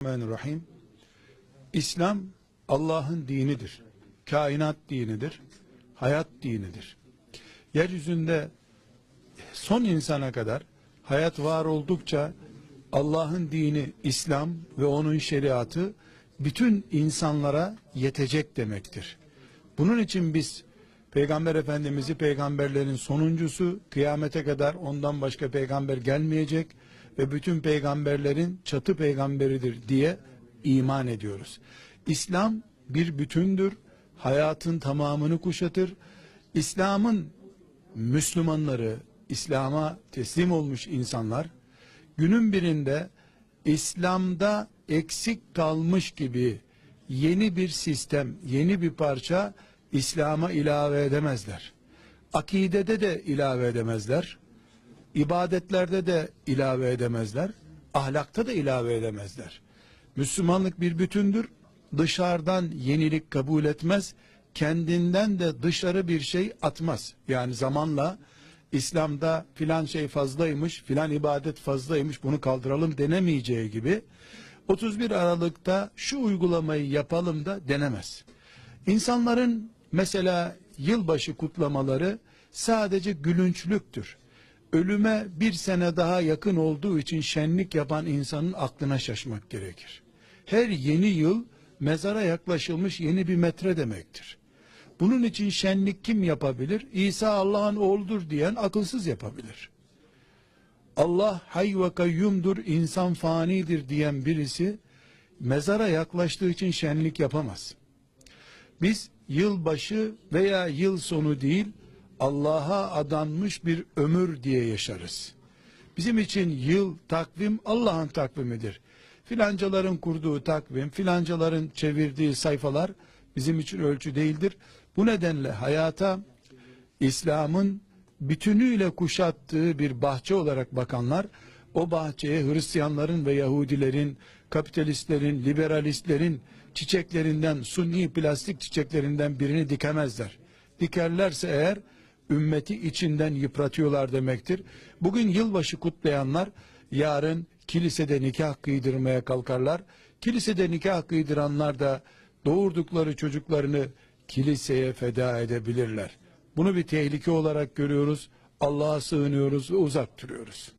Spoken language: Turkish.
Bismillahirrahmanirrahim. İslam Allah'ın dinidir. Kainat dinidir. Hayat dinidir. Yeryüzünde son insana kadar hayat var oldukça Allah'ın dini İslam ve onun şeriatı bütün insanlara yetecek demektir. Bunun için biz Peygamber Efendimiz'i peygamberlerin sonuncusu kıyamete kadar ondan başka peygamber gelmeyecek ve bütün peygamberlerin çatı peygamberidir diye iman ediyoruz. İslam bir bütündür. Hayatın tamamını kuşatır. İslam'ın Müslümanları, İslam'a teslim olmuş insanlar günün birinde İslam'da eksik kalmış gibi yeni bir sistem, yeni bir parça İslam'a ilave edemezler. Akidede de ilave edemezler. İbadetlerde de ilave edemezler. Ahlakta da ilave edemezler. Müslümanlık bir bütündür. Dışarıdan yenilik kabul etmez. Kendinden de dışarı bir şey atmaz. Yani zamanla İslam'da filan şey fazlaymış, filan ibadet fazlaymış, bunu kaldıralım denemeyeceği gibi 31 Aralık'ta şu uygulamayı yapalım da denemez. İnsanların mesela yılbaşı kutlamaları sadece gülünçlüktür. Ölüme bir sene daha yakın olduğu için şenlik yapan insanın aklına şaşmak gerekir. Her yeni yıl mezara yaklaşılmış yeni bir metre demektir. Bunun için şenlik kim yapabilir? İsa Allah'ın oğludur diyen akılsız yapabilir. Allah hay ve kayyumdur, insan fanidir diyen birisi mezara yaklaştığı için şenlik yapamaz. Biz yılbaşı veya yıl sonu değil, Allah'a adanmış bir ömür diye yaşarız. Bizim için yıl, takvim Allah'ın takvimidir. Filancaların kurduğu takvim, filancaların çevirdiği sayfalar bizim için ölçü değildir. Bu nedenle hayata İslam'ın bütünüyle kuşattığı bir bahçe olarak bakanlar, o bahçeye Hristiyanların ve Yahudilerin, kapitalistlerin, liberalistlerin çiçeklerinden, suni plastik çiçeklerinden birini dikemezler. Dikerlerse eğer, ümmeti içinden yıpratıyorlar demektir. Bugün yılbaşı kutlayanlar, yarın kilisede nikah kıydırmaya kalkarlar. Kilisede nikah kıydıranlar da doğurdukları çocuklarını kiliseye feda edebilirler. Bunu bir tehlike olarak görüyoruz. Allah'a sığınıyoruz ve uzak duruyoruz.